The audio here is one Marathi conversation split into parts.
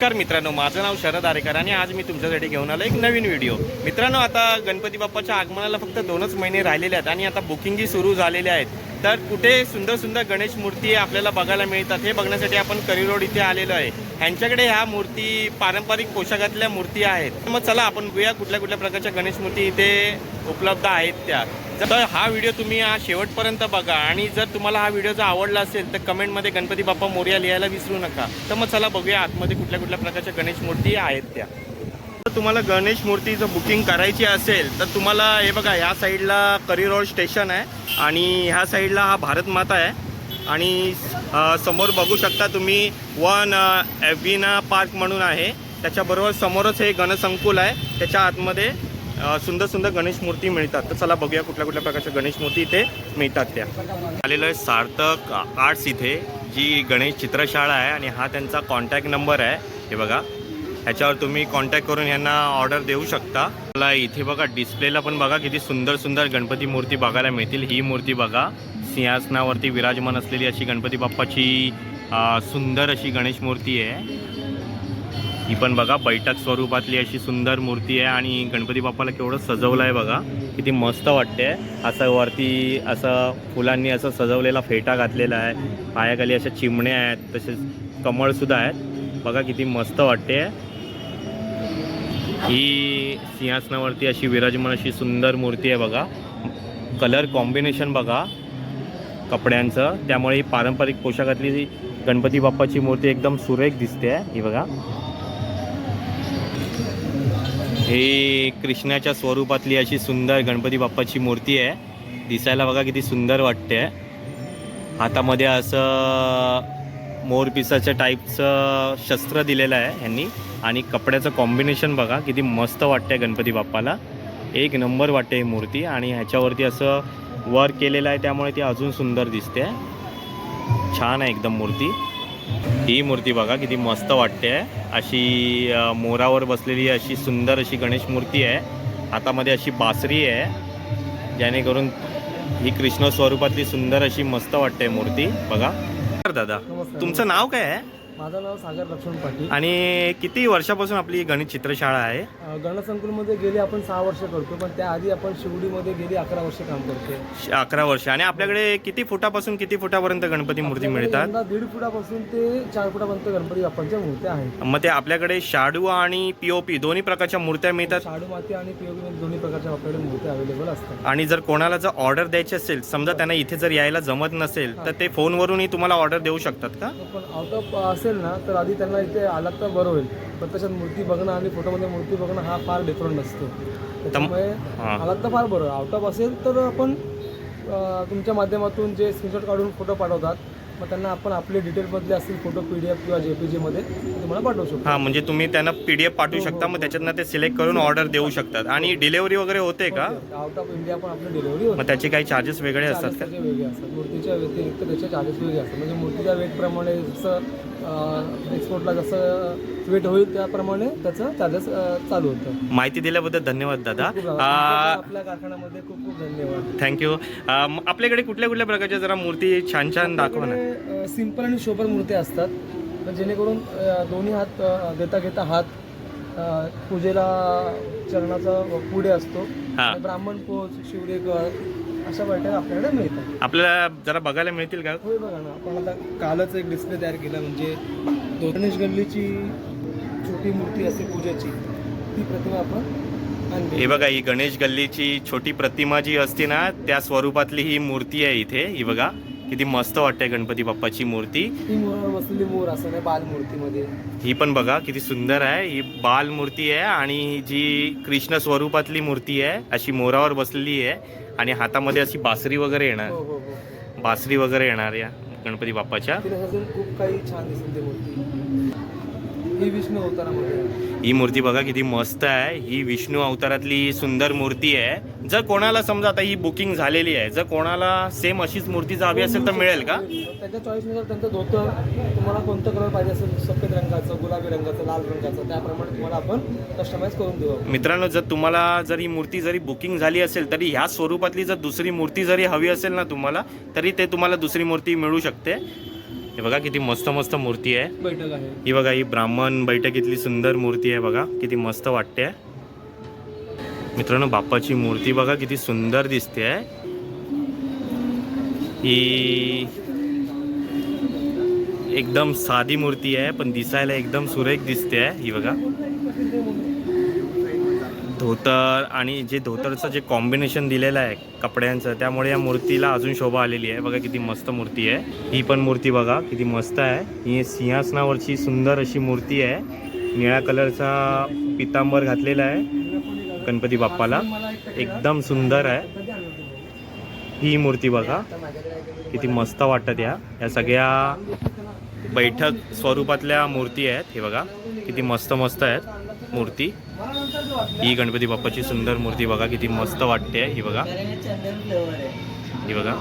नमस्कार मित्रांनो माझं नाव शरद आरेकर आणि आज मी तुमच्यासाठी घेऊन आलो एक नवीन व्हिडिओ. मित्रांनो आता गणपती बाप्पाच्या आगमनाला फक्त दोनच महिने राहिलेले आहेत आणि आता बुकिंगही सुरू झालेले आहेत. तर कुठे सुंदर सुंदर गणेश मूर्ती आपल्याला बघायला मिळतात हे बघण्यासाठी आपण करी रोड इथे आलेलो आहे. ह्यांच्याकडे ह्या मूर्ती पारंपरिक पोशाखातल्या मूर्ती आहेत. मग चला आपण बघूया कुठल्या कुठल्या प्रकारच्या गणेश मूर्ती इथे उपलब्ध आहेत त्या. तर हा व्हिडिओ तुम्ही हा शेवटपर्यंत बघा. आणि जर तुम्हाला हा व्हिडिओ जर आवडला असेल तर कमेंटमध्ये गणपती बाप्पा मोर्या लिहायला विसरू नका. तर मग चला बघूया आतमध्ये कुठल्या कुठल्या प्रकारच्या गणेश मूर्ती आहेत त्या. तर तुम्हाला गणेश मूर्ती जर बुकिंग करायची असेल तर तुम्हाला हे बघा ह्या साईडला करी रोड स्टेशन आहे आणि ह्या साईडला हा भारत माता आहे. आणि समोर बघू शकता तुम्ही वन एव्हिना पार्क म्हणून आहे. त्याच्याबरोबर समोरच हे गणसंकुल आहे. त्याच्या आतमध्ये सुंदर सुंदर गणेश मूर्ती मिळतात. तर चला बघूया कुठल्या कुठल्या प्रकारच्या गणेश मूर्ती इथे मिळतात त्या. आलेलं आहे सार्थक आर्ट्स इथे जी गणेश चित्रशाळा आहे आणि हा त्यांचा कॉन्टॅक्ट नंबर आहे. हे बघा ह्याच्यावर तुम्ही कॉन्टॅक्ट करून यांना ऑर्डर देऊ शकता. मला इथे बघा डिस्प्लेला पण बघा किती सुंदर सुंदर गणपती मूर्ती बघायला मिळतील. ही मूर्ती बघा सिंहासनावरती विराजमान असलेली अशी गणपती बाप्पाची सुंदर अशी गणेश मूर्ती आहे. ही पण बघा बैठक स्वरूपातली अशी सुंदर मूर्ती आहे आणि गणपती बाप्पाला केवढं सजवलं आहे बघा. किती मस्त वाटते असं वरती असं फुलांनी असं सजवलेला फेटा घातलेला आहे. पायाखाली अशा चिमण्या आहेत तसेच कमळसुद्धा आहेत. बघा किती मस्त वाटते ही सिंहासनावरती अशी विराजमान अशी सुंदर मूर्ती आहे बघा. कलर कॉम्बिनेशन बघा कपड्यांचं. त्यामुळे ही पारंपरिक पोशाखातली गणपती बाप्पाची मूर्ती एकदम सुरेख दिसते ही बघा. हे कृष्णाच्या स्वरूपातली अशी सुंदर गणपती बाप्पाची मूर्ती आहे. दिसायला बघा किती सुंदर वाटते. हातामध्ये असं मोरपिसाच्या टाईपचं शस्त्र दिलेलं आहे ह्यांनी. आणि कपड्याचं कॉम्बिनेशन बघा किती मस्त वाटते गणपती बाप्पाला. एक नंबर वाटते ही मूर्ती आणि ह्याच्यावरती असं वर्क केलेलं आहे त्यामुळे ती अजून सुंदर दिसते. छान आहे एकदम मूर्ती. ही मूर्ती बघा किती मस्त वाटते. अशी मोरावर बसलेली अशी सुंदर अशी गणेश मूर्ती आहे. हातामध्ये अशी बासरी आहे. जेणेकरून ही कृष्ण स्वरूपातली सुंदर अशी मस्त वाटते मूर्ती. बघा. दादा तुमचं नाव काय आहे? माझं नाव सागर लक्ष्मण पाटील. आणि किती वर्षापासून आपली गणित चित्रशाळा आहे? अ, गणसंकुलमध्ये गेली आपण सहा वर्ष करतो पण त्याआधी आपण शिवडीमध्ये गेली अकरा वर्ष काम करतो श- अकरा वर्ष. आणि आपल्याकडे किती फुटापासून किती फुटापर्यंत गणपती मूर्ती मिळतात? यंदा दीड फुटापासून ते चार फुटापर्यंत गणपती बाप्पांच्या मूर्त्या आहेत. मग ते आपल्याकडे शाडू आणि पीओपी दोन्ही प्रकारच्या मूर्त्या मिळतात? शाडू माती आणि पीओपी मध्ये दोन्ही प्रकारच्या आपल्याकडे मूर्त्या अवेलेबल असतात. आणि जर कोणाला जर ऑर्डर द्यायची असेल समजा त्यांना इथे जर यायला जमत नसेल तर ते फोनवरूनही तुम्हाला ऑर्डर देऊ शकतात का? पण आउट ऑफ असेल ना तर आधी त्यांना इथे आलात तर बरं होईल. प्रत्यक्षात मूर्ती बघणं आणि फोटोमध्ये मूर्ती बघणं हा फार डिफरंट असतो त्याच्यामुळे हां. आलात तर फार बरं. आउट ऑफ असेल तर आपण तुमच्या माध्यमातून जे स्क्रीनशॉट काढून फोटो पाठवतात मग त्यांना आपण आपले डिटेलमधले असतील फोटो पी डी एफ किंवा जे पी जीमध्ये तुम्हाला पाठवू शकतो. हां म्हणजे तुम्ही त्यांना पी डी एफ पाठवू शकता मग त्याच्यातनं ते सिलेक्ट करून ऑर्डर देऊ शकतात. आणि डिलेवरी वगैरे होते का? आउट ऑफ इंडिया पण आपली डिलिव्हरी होते. मग त्याचे काही चार्जेस वेगळे असतात का? त्याचे वेगळे असतात. मूर्तीच्या व्यतिरिक्त त्याचे चार्जेस वेगळे असतात. म्हणजे मूर्तीच्या वेटप्रमाणे जसं एक्सपोर्टला जसं वेट होईल त्याप्रमाणे त्याचं चार्जेस चालू होतं. माहिती दिल्याबद्दल धन्यवाद दादा. आपल्या कारखान्यामध्ये खूप खूप धन्यवाद. थँक्यू. आपल्याकडे कुठल्या कुठल्या प्रकारच्या जरा मूर्ती छान छान दाखवा ना. सिंपल आणि शोभर मूर्त्या असतात. जेणेकरून दोन्ही हात देता घेता हात पूजेला चरणाचा पुढे असतो. ब्राह्मण पोच शिवरेकर अशा वाट्या आपल्याकडे मिळतात. आपल्याला जरा बघायला मिळतील का? होय बघा ना. आपण आता कालच एक डिस्प्ले तयार केला म्हणजे दो- गणेश गल्लीची छोटी मूर्ती असते पूजेची. ती प्रतिमा आपण हे बघा ही गणेश गल्लीची छोटी प्रतिमा जी असते ना त्या स्वरूपातली ही मूर्ती आहे इथे. ही बघा. किती मस्त वाटते गणपती बाप्पाची मूर्ती. बसलेली मोर असं नाही ही पण बघा किती सुंदर आहे. ही बाल मूर्ती आहे आणि जी कृष्ण स्वरूपातली मूर्ती आहे अशी मोरावर बसलेली आहे आणि हातामध्ये अशी बासरी वगैरे येणार. हो हो हो. बासरी वगैरे येणार या गणपती बाप्पाच्या. खूप काही छान ती मूर्ती. ही विष्णू अवतारामध्ये ही मूर्ती बघा किती मस्त आहे. ही विष्णू अवतारातली सुंदर मूर्ती आहे. जर कोणाला समजा आता ही बुकिंग झालेली आहे जर कोणाला सेम अशीच मूर्ती जर हवी असेल तर मिळेल का? त्यांच्या चॉईसनुसार त्यांचं धोतर तुम्हाला कोणतं कलर पाहिजे असेल सफेद रंगाचं गुलाबी रंगाचं लाल रंगाचं त्याप्रमाणे तुम्हाला आपण कस्टमाइज करून देऊ. मित्रांनो जर तुम्हाला जर ही मूर्ती जरी बुकिंग झाली असेल तरी ह्या स्वरूपातली जर दुसरी मूर्ती जरी हवी असेल ना तुम्हाला तरी ते तुम्हाला दुसरी मूर्ती मिळू शकते. हे बघा किती मस्त मस्त मूर्ती आहे. बैठक आहे. ही बघा ही ब्राह्मण बैठकीतली सुंदर मूर्ती आहे बघा किती मस्त वाटते मित्रांनो बाप्पाची मूर्ती बघा किती सुंदर दिसते आहे. ही एकदम साधी मूर्ती आहे पण दिसायला एकदम सुरेख दिसते आहे ही बघा. धोतर आणि जे धोतरचं जे कॉम्बिनेशन दिलेलं आहे कपड्यांचं त्यामुळे या मूर्तीला अजून शोभा आलेली आहे. बघा किती मस्त मूर्ती आहे. ही पण मूर्ती बघा किती मस्त आहे. ही सिंहासनावरची सुंदर अशी मूर्ती आहे. निळ्या कलरचा पितांबर घातलेला आहे गणपती बाप्पाला. एकदम सुंदर आहे. ही मूर्ती बघा किती मस्त वाटत या. या सगळ्या बैठक स्वरूपातल्या मूर्ती आहेत. हे बघा किती मस्त मस्त आहेत. मूर्ती. ही गणपती बाप्पाची सुंदर मूर्ती बघा किती मस्त वाटते ही बघा. ही बघा.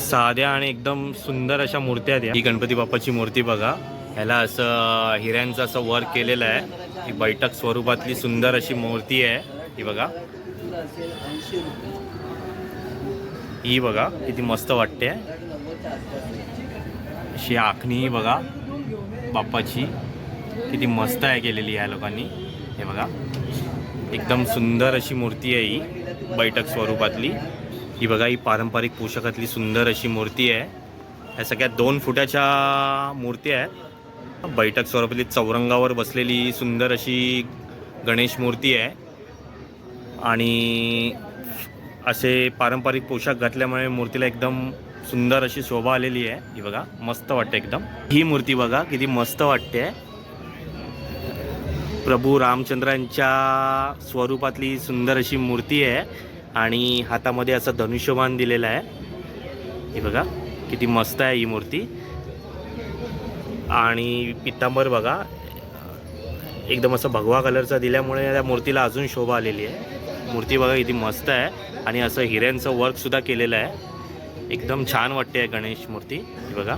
साध्या आणि एकदम सुंदर अशा मूर्त्या आहेत ही गणपती बाप्पाची मूर्ती बघा. ह्याला असं हिऱ्यांचं असं वर्क केलेलं आहे. ही बैठक स्वरूपातली सुंदर अशी मूर्ती आहे. ही बघा. ही बघा किती मस्त वाटते. अशी आखणी बघा बाप्पाची. किती मस्त आहे केलेली या लोकांनी. हे बघा. एकदम सुंदर अशी मूर्ती आहे ही बैठक स्वरूपातली. ही बघा ही पारंपरिक पोशाखातली सुंदर अशी मूर्ती आहे. ह्या सगळ्या दोन फुटाच्या मूर्ती आहेत. बैठक स्वरूपातली चौरंगावर बसलेली सुंदर अशी गणेश मूर्ती आहे. आणि असे पारंपरिक पोशाख घातल्यामुळे मूर्तीला एकदम सुंदर अशी शोभा आलेली आहे. ही बघा मस्त वाटते एकदम. ही मूर्ती बघा किती मस्त वाटते. प्रभू रामचंद्रांच्या स्वरूपातली सुंदर अशी मूर्ती आहे आणि हातामध्ये असं धनुष्यबाण दिलेलं आहे. ही बघा किती मस्त आहे ही मूर्ती. आणि पितांबर बघा एकदम असं भगवा कलरचा दिल्यामुळे त्या मूर्तीला अजून शोभा आलेली आहे. मूर्ती बघा किती मस्त आहे. आणि असं हिऱ्यांचं वर्कसुद्धा केलेलं आहे. एकदम छान वाटते गणेश मूर्ती. ही बघा.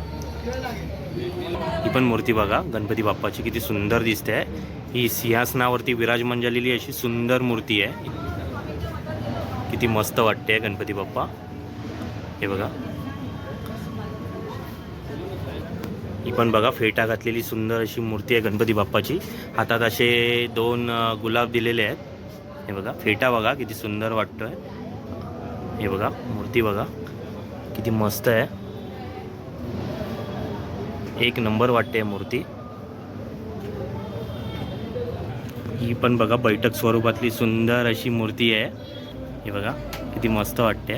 पण मूर्ती बघा. गणपती बाप्पाची किती सुंदर दिसते. आहे ही सिंहासनावरती विराजमान झालेली अशी सुंदर मूर्ती आहे. किती मस्त वाटते गणपती बाप्पा. हे बघा. ही पण बघा फेटा घातलेली सुंदर अशी मूर्ती आहे गणपती बाप्पाची. हातात असे दोन गुलाब दिलेले आहेत. हे बघा फेटा बघा किती सुंदर वाटतोय. हे बघा मूर्ती बघा. किती मस्त आहे. एक नंबर वाटते मूर्ती. ही पण बघा बैठक स्वरूपातली सुंदर अशी मूर्ती आहे. ही बघा किती मस्त वाटते.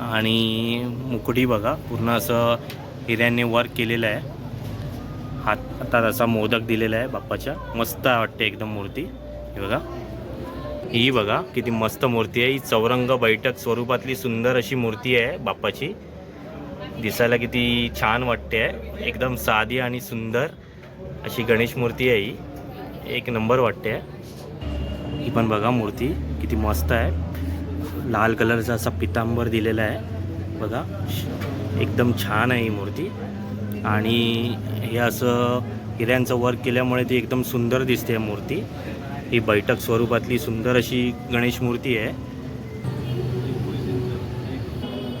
आणि मुकुटी बघा पूर्ण असं हिऱ्यांनी वर्क केलेलं आहे. हात हातात असा मोदक दिलेला आहे बाप्पाच्या. मस्त वाटते एकदम मूर्ती. ही बघा. ही बघा किती मस्त मूर्ती आहे. ही चौरंग बैठक स्वरूपातली सुंदर अशी मूर्ती आहे बाप्पाची. दिसायला किती छान वाटते आहे. एकदम साधी आणि सुंदर अशी गणेश मूर्ती आहे ही. एक नंबर वाटते आहे. ही पण बघा मूर्ती किती मस्त आहे. लाल कलरचा असा पितांबर दिलेला आहे. बघा एकदम छान आहे ही मूर्ती. आणि हे असं हिऱ्यांचं वर्क केल्यामुळे ती एकदम सुंदर दिसते मूर्ती. ही बैठक स्वरूपातली सुंदर अशी गणेश मूर्ती आहे.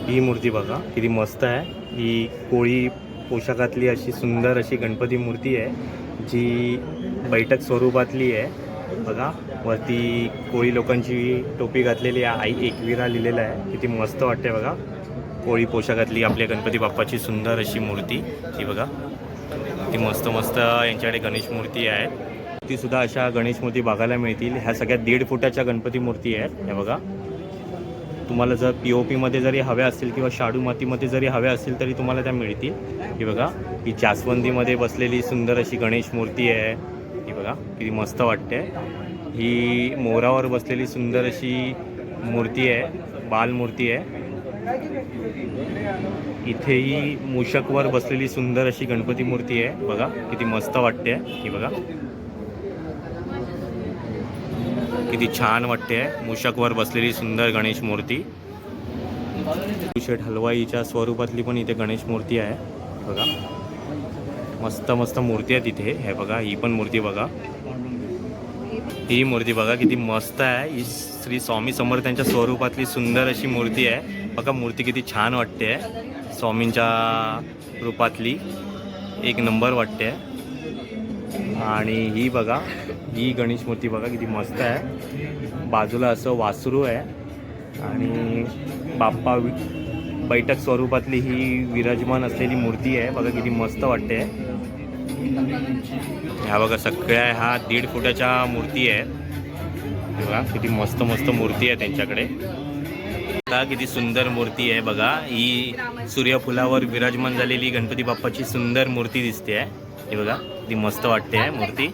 ही मूर्ती बघा किती मस्त आहे. ही कोळी पोशाखातली अशी सुंदर अशी गणपती मूर्ती आहे जी बैठक स्वरूपातली आहे. बघा वरती कोळी लोकांची टोपी घातलेली आहे आई एकविरा लिहिलेलं आहे. किती मस्त वाटते बघा. कोळी पोशाखातली आपल्या गणपती बाप्पाची सुंदर अशी मूर्ती ही बघा. ती मस्त मस्त यांच्याकडे गणेश मूर्ती आहेत ती सुद्धा अशा गणेश मूर्ती बघायला मिळतील. ह्या सगळ्या दीड फुटाच्या गणपती मूर्ती आहेत हे बघा. तुम्हाला जर पी ओ पीमध्ये जरी हव्या असतील किंवा शाडू मातीमध्ये जरी हव्या असतील तरी तुम्हाला त्या मिळतील. ही बघा ही जास्वंदीमध्ये बसलेली सुंदर अशी गणेश मूर्ती आहे. ही बघा किती मस्त वाटते. ही मोरावर बसलेली सुंदर अशी मूर्ती आहे बालमूर्ती आहे. इथेही मूषकवर बसलेली सुंदर अशी गणपती मूर्ती आहे. बघा किती मस्त वाटते. ही बघा. किती छान वाटते. मूषकवर बसलेली सुंदर गणेश मूर्ती. शेठ हलवाईच्या स्वरूपातली पण इथे गणेश मूर्ती आहे. बघा. मस्त मस्त मूर्ती आहे इथे हे बघा ही पण मूर्ती बघा. ही मूर्ती बघा किती मस्त आहे. ही श्री स्वामी समर्थांच्या स्वरूपातली सुंदर अशी मूर्ती आहे. बघा मूर्ती किती छान वाटते. स्वामींच्या रूपातली एक नंबर वाटते. आणि ही बघा ही गणेश मूर्ती बघा किती मस्त आहे. बाजूला असं वासरू आहे. आणि बाप्पा बैठक स्वरूपातली ही विराजमान असलेली मूर्ती आहे. बघा किती मस्त वाटते. ह्या बघा सगळ्या ह्या दीड फुटाच्या मूर्ती आहेत. बघा किती मस्त मस्त मूर्ती आहे त्यांच्याकडे. बघा किती सुंदर मूर्ती आहे बघा. ही सूर्यफुलावर विराजमान झालेली गणपती बाप्पाची सुंदर मूर्ती दिसते आहे. हे बघा किती मस्त वाटते आहे मूर्ती.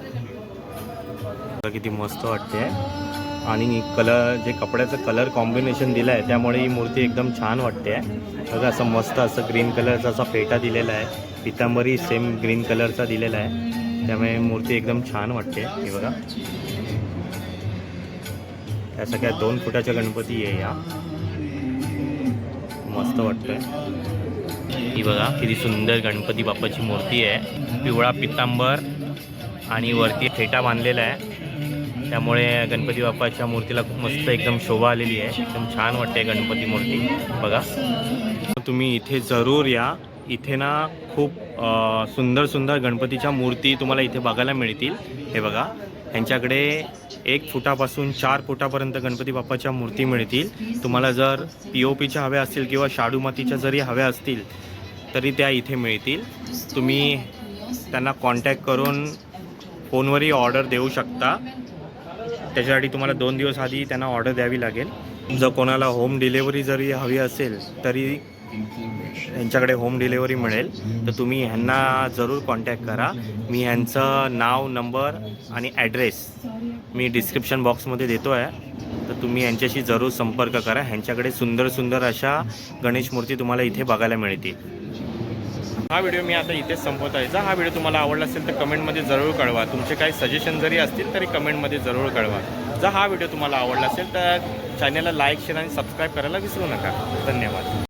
बघा किती मस्त वाटते आहे. आणि कलर जे कपड्याचं कलर कॉम्बिनेशन दिलं आहे त्यामुळे ही मूर्ती एकदम छान वाटते आहे. बघा असं मस्त असं ग्रीन कलरचा असा फेटा दिलेला आहे. पितांबरी सेम ग्रीन कलरचा दिलेला आहे. त्यामुळे मूर्ती एकदम छान वाटते हे बघा. त्या सगळ्या दोन फुटाच्या गणपती आहे या. मस्त वाटतंय. ही बघा किती सुंदर गणपती बाप्पाची मूर्ती आहे. पिवळा पितांबर आणि वरती फेटा बांधलेला आहे. त्यामुळे गणपती बाप्पाच्या मूर्तीला खूप मस्त एकदम शोभा आलेली आहे. एकदम छान वाटते गणपती मूर्ती. बघा. तुम्ही इथे जरूर या. इथे ना खूप सुंदर सुंदर गणपतीच्या मूर्ती तुम्हाला इथे बघायला मिळतील. हे बघा. यांच्याकडे एक फुटापासून चार फुटापर्यंत गणपती बाप्पाच्या मूर्ती मिळतील. तुम्हाला जर पी ओ पीच्या हव्या असतील किंवा शाडू मातीच्या जरी हव्या असतील तरी त्या इथे मिळतील. तुम्ही त्यांना कॉन्टॅक्ट करून फोनवरही ऑर्डर देऊ शकता. त्याच्यासाठी तुम्हाला दोन दिवस आधी त्यांना ऑर्डर द्यावी लागेल. जर कोणाला होम डिलेवरी जरी हवी असेल तरी यांच्याकडे होम डिलेवरी मिळेल. तर तुम्ही ह्यांना जरूर कॉन्टॅक्ट करा. मी ह्यांचं नाव नंबर आणि ॲड्रेस मी डिस्क्रिप्शन बॉक्समध्ये देतो आहे तर तुम्ही यांच्याशी जरूर संपर्क करा. ह्यांच्याकडे सुंदर सुंदर अशा गणेश मूर्ती तुम्हाला इथे बघायला मिळतील. हा व्हिडिओ मी आता इथेच संपवत आहे जर हा व्हिडिओ तुम्हाला आवडला असेल तर कमेंटमध्ये जरूर कळवा. तुमचे काही सजेशन जरी असतील तरी कमेंटमध्ये जरूर कळवा. जर हा व्हिडिओ तुम्हाला आवडला असेल तर चॅनलला लाईक शेअर आणि सबस्क्राईब करायला विसरू नका. धन्यवाद.